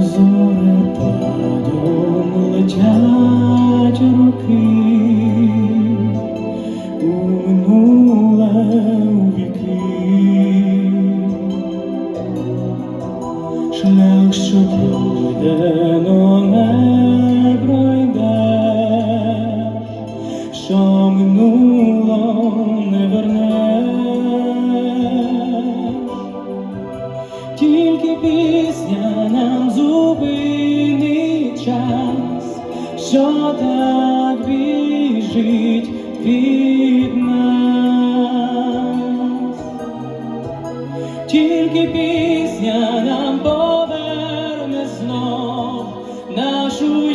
Зори падом руки, минуле у віки, шлях, що пройде, не пройде, що минуло не верне. Тільки пісня нам зупинить час, що так біжить від нас. Тільки пісня нам поверне знов нашу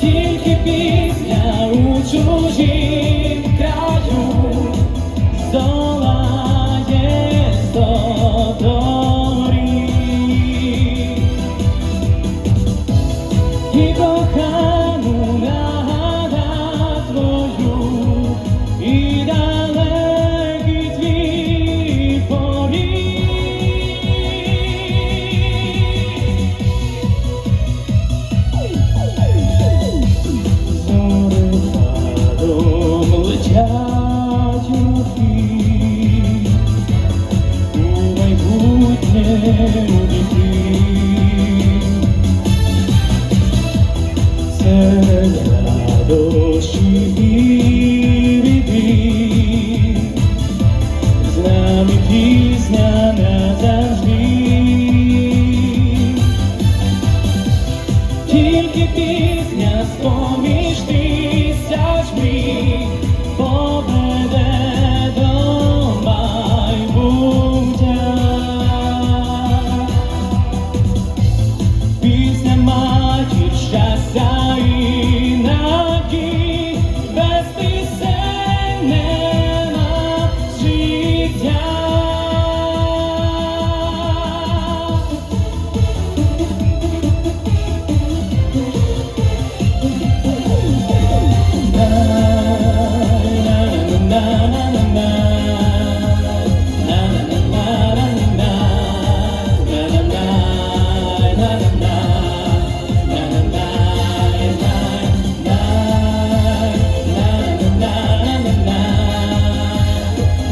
тільки пісня у чужім Пісня з поміж тисяч мрій поведе. again.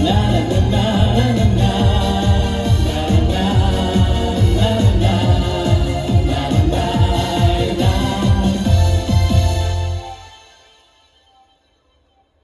la la la